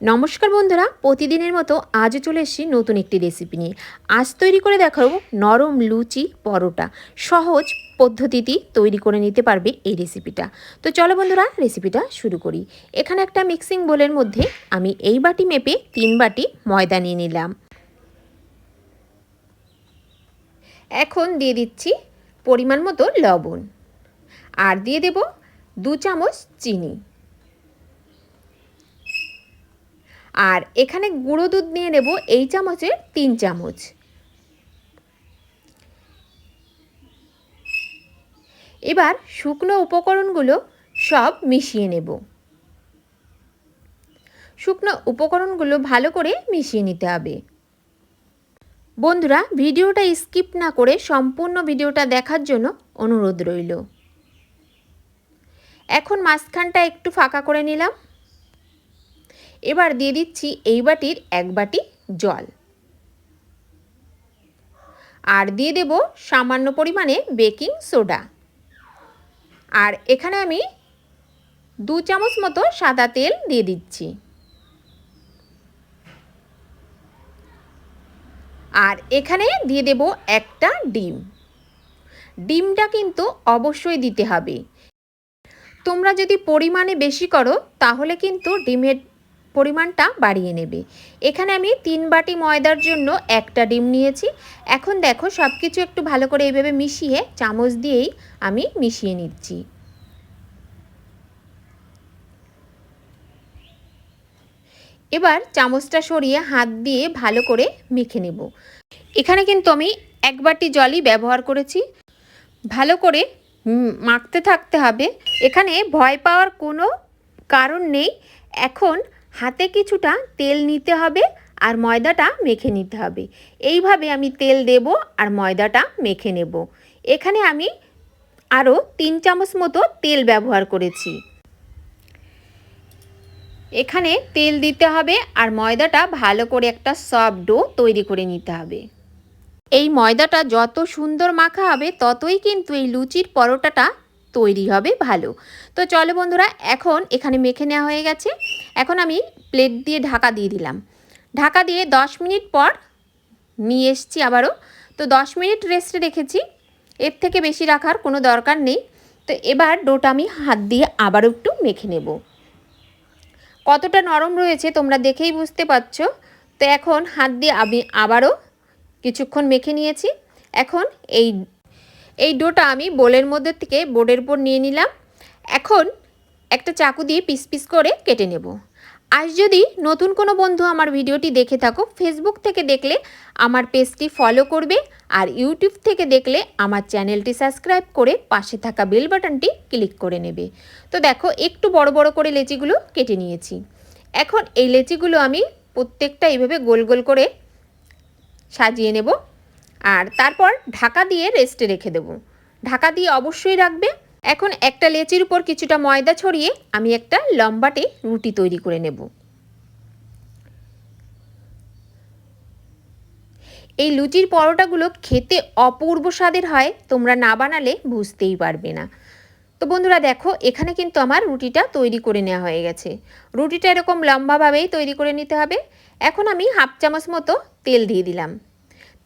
নমস্কার বন্ধুরা, প্রতিদিনের মতো আজও চলে এসেছি নতুন একটি রেসিপি নিয়ে। আজ তৈরি করে দেখাবো নরম লুচি পরোটা। সহজ পদ্ধতিতেই তৈরি করে নিতে পারবে এই রেসিপিটা তো চলো বন্ধুরা রেসিপিটা শুরু করি। এখানে একটা মিক্সিং বোলের মধ্যে আমি এই বাটি মেপে তিন বাটি ময়দা নিয়ে নিলাম। এখন দিয়ে দিচ্ছি পরিমাণ মতো লবণ। আর দিয়ে দেব দু চামচ চিনি। আর এখানে গুঁড়ো দুধ নিয়ে নেব এই চামচের তিন চামচ। এবার শুকনো উপকরণগুলো সব মিশিয়ে নেব। শুকনো উপকরণগুলো ভালো করে মিশিয়ে নিতে হবে। বন্ধুরা, ভিডিওটা স্কিপ না করে সম্পূর্ণ ভিডিওটা দেখার জন্য অনুরোধ রইল। এখন মাঝখানটা একটু ফাঁকা করে নিলাম। এবার দিয়ে দিচ্ছি এই বাটির এক বাটি জল। আর দিয়ে দেব সামান্য পরিমাণে বেকিং সোডা। আর এখানে আমি দু চামচ মতো সাদা তেল দিয়ে দিচ্ছি। আর এখানে দিয়ে দেব একটা ডিম। ডিমটা কিন্তু অবশ্যই দিতে হবে। তোমরা যদি পরিমাণে বেশি করো, তাহলে কিন্তু ডিমের পরিমাণটা বাড়িয়ে নেবে। এখানে আমি তিন বাটি ময়দার জন্য একটা ডিম নিয়েছি। এখন দেখো সব কিছু একটু ভালো করে এইভাবে মিশিয়ে চামচ দিয়েই আমি মিশিয়ে নিচ্ছি। এবার চামচটা সরিয়ে হাত দিয়ে ভালো করে মেখে নেব। এখানে কিন্তু আমি এক বাটি জলই ব্যবহার করেছি। ভালো করে মাখতে থাকতে হবে। এখানে ভয় পাওয়ার কোনো কারণ নেই। এখন হাতে কিছুটা তেল নিতে হবে আর ময়দাটা মেখে নিতে হবে। এইভাবে আমি তেল দেব আর ময়দাটা মেখে নেব। এখানে আমি আরও তিন চামচ মতো তেল ব্যবহার করেছি। এখানে তেল দিতে হবে আর ময়দাটা ভালো করে একটা সফট ডো তৈরি করে নিতে হবে। এই ময়দাটা যত সুন্দর মাখা হবে, ততই কিন্তু এই লুচির পরোটাটা তৈরি হবে, ভালো। তো চলো বন্ধুরা, এখন এখানে মেখে নেওয়া হয়ে গেছে। এখন আমি প্লেট দিয়ে ঢাকা দিয়ে দিলাম। ঢাকা দিয়ে 10 মিনিট পর নিয়ে এসছি আবারও। তো 10 মিনিট রেস্টে রেখেছি। এর থেকে বেশি রাখার কোনো দরকার নেই। তো এবার ডোটা আমি হাত দিয়ে আবারও একটু মেখে নেব। কতটা নরম রয়েছে তোমরা দেখেই বুঝতে পারছ। তো এখন হাত দিয়ে আমি আবারও কিছুক্ষণ মেখে নিয়েছি। এখন এই এই ডোটা আমি বোলের মধ্যে থেকে বোর্ডের উপর নিয়ে নিলাম। এখন একটা চাকু দিয়ে পিস পিস করে কেটে নেব। আজ যদি নতুন কোনো বন্ধু আমার ভিডিওটি দেখে থাকো ফেসবুক থেকে দেখলে আমার পেজটি ফলো করবে আর ইউটিউব থেকে দেখলে আমার চ্যানেলটি সাবস্ক্রাইব করে পাশে থাকা বেল বাটনটি ক্লিক করে নেবে। তো দেখো, একটু বড় বড় করে লেচিগুলো কেটে নিয়েছি। এখন এই লেচিগুলো আমি প্রত্যেকটা এইভাবে গোল গোল করে সাজিয়ে নেব। আর তারপর ঢাকা দিয়ে রেস্টে রেখে দেব। ঢাকা দিয়ে অবশ্যই রাখবে। এখন একটা লেচির উপর কিছুটা ময়দা ছড়িয়ে আমি একটা লম্বাটে রুটি তৈরি করে নেব। এই লুচির পরোটাগুলো খেতে অপূর্ব স্বাদের হয়, তোমরা না বানালে বুঝতেই পারবে না। তো বন্ধুরা দেখো, এখানে কিন্তু আমার রুটিটা তৈরি করে নেওয়া হয়ে গেছে। রুটিটা এরকম লম্বাভাবেই তৈরি করে নিতে হবে। এখন আমি হাফ চামচ মতো তেল দিয়ে দিলাম।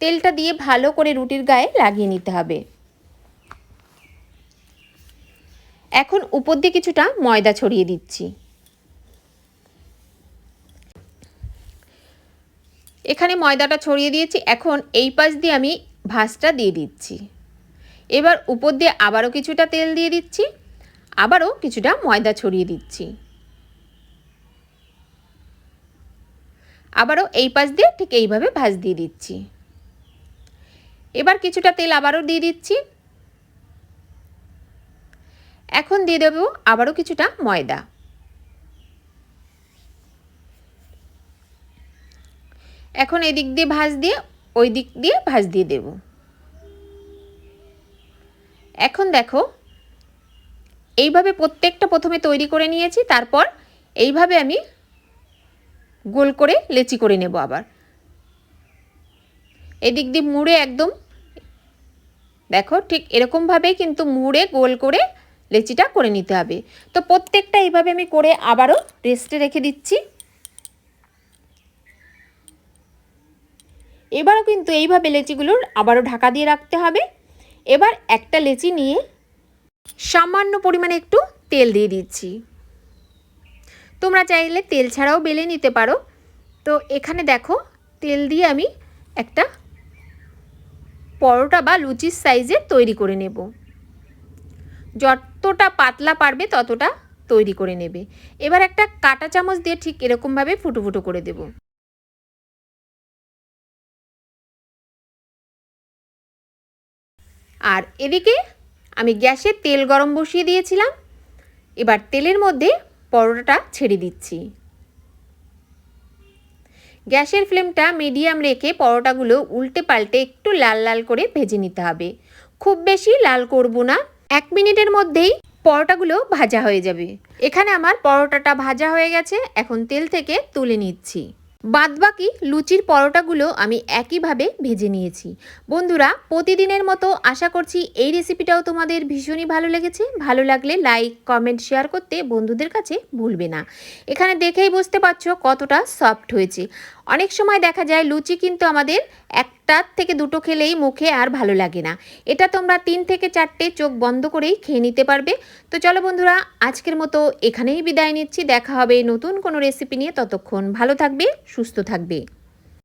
তেলটা দিয়ে ভালো করে রুটির গায়ে লাগিয়ে নিতে হবে। এখন উপর দিয়ে কিছুটা ময়দা ছড়িয়ে দিচ্ছি। এখানে ময়দাটা ছড়িয়ে দিয়েছি, এখন এই পাশ দিয়ে আমি ভাঁজটা দিয়ে দিচ্ছি। এবার উপর দিয়ে আবারও কিছুটা তেল দিয়ে দিচ্ছি, আবারও কিছুটা ময়দা ছড়িয়ে দিচ্ছি। আবারও এই পাশ দিয়ে ঠিক এইভাবে ভাজ দিয়ে দিচ্ছি। এবার কিছুটা তেল আবারও দিয়ে দিচ্ছি। এখন দিয়ে দেব আবারও কিছুটা ময়দা। এখন এদিক দিয়ে ভাজ দিয়ে ওই দিক দিয়ে ভাজ দিয়ে দেব। এখন দেখো, এইভাবে প্রত্যেকটা প্রথমে তৈরি করে নিয়েছি, তারপর এইভাবে আমি গোল করে লেচি করে নেব আবার। এদিক দিয়ে মুড়ে একদম, দেখো ঠিক এরকমভাবেই কিন্তু মুড়ে গোল করে লেচিটা করে নিতে হবে। তো প্রত্যেকটা এইভাবে আমি করে আবারও রেস্টে রেখে দিচ্ছি। এবারও কিন্তু এইভাবে লেচিগুলোর আবারও ঢাকা দিয়ে রাখতে হবে। এবার একটা লেচি নিয়ে সামান্য পরিমাণে একটু তেল দিয়ে দিচ্ছি। তোমরা চাইলে তেল ছাড়াও বেলে নিতে পারো। তো এখানে দেখো তেল দিয়ে আমি একটা পরোটা বা লুচির সাইজের তৈরি করে নেব। যতটা পাতলা পারবে ততটা তৈরি করে নেবে। এবার একটা কাটা চামচ দিয়ে ঠিক এরকমভাবে ফুটো ফুটো করে দেব। আর এদিকে আমি গ্যাসে তেল গরম বসিয়ে দিয়েছিলাম। এবার তেলের মধ্যে পরোটাটা ছেড়ে দিচ্ছি। গ্যাসের ফ্লেমটা মিডিয়াম রেখে পরোটাগুলো উল্টে পাল্টে একটু লাল লাল করে ভেজে নিতে হবে। খুব বেশি লাল করব না। এক মিনিটের মধ্যেই পরোটাগুলো ভাজা হয়ে যাবে। এখানে আমার পরোটাটা ভাজা হয়ে গেছে। এখন তেল থেকে তুলে নিচ্ছি। বাদবাকি লুচির পরোটাগুলো আমি একইভাবে ভেজে নিয়েছি। বন্ধুরা, প্রতিদিনের মতো আশা করছি এই রেসিপিটাও তোমাদের ভীষণই ভালো লেগেছে। ভালো লাগলে লাইক, কমেন্ট, শেয়ার করতে বন্ধুদের কাছে ভুলবে না। এখানে দেখেই বুঝতে পারছ কতটা সফট হয়েছে। অনেক সময় দেখা যায় লুচি কিন্তু আমাদের একটার থেকে দুটো খেলেই মুখে আর ভালো লাগে না। এটা তোমরা তিন থেকে চারটে চোখ বন্ধ করেই খেয়ে নিতে পারবে। তো চলো বন্ধুরা, আজকের মতো এখানেই বিদায় নিচ্ছি। দেখা হবে নতুন কোনো রেসিপি নিয়ে। ততক্ষণ ভালো থাকবে, সুস্থ থাকবে।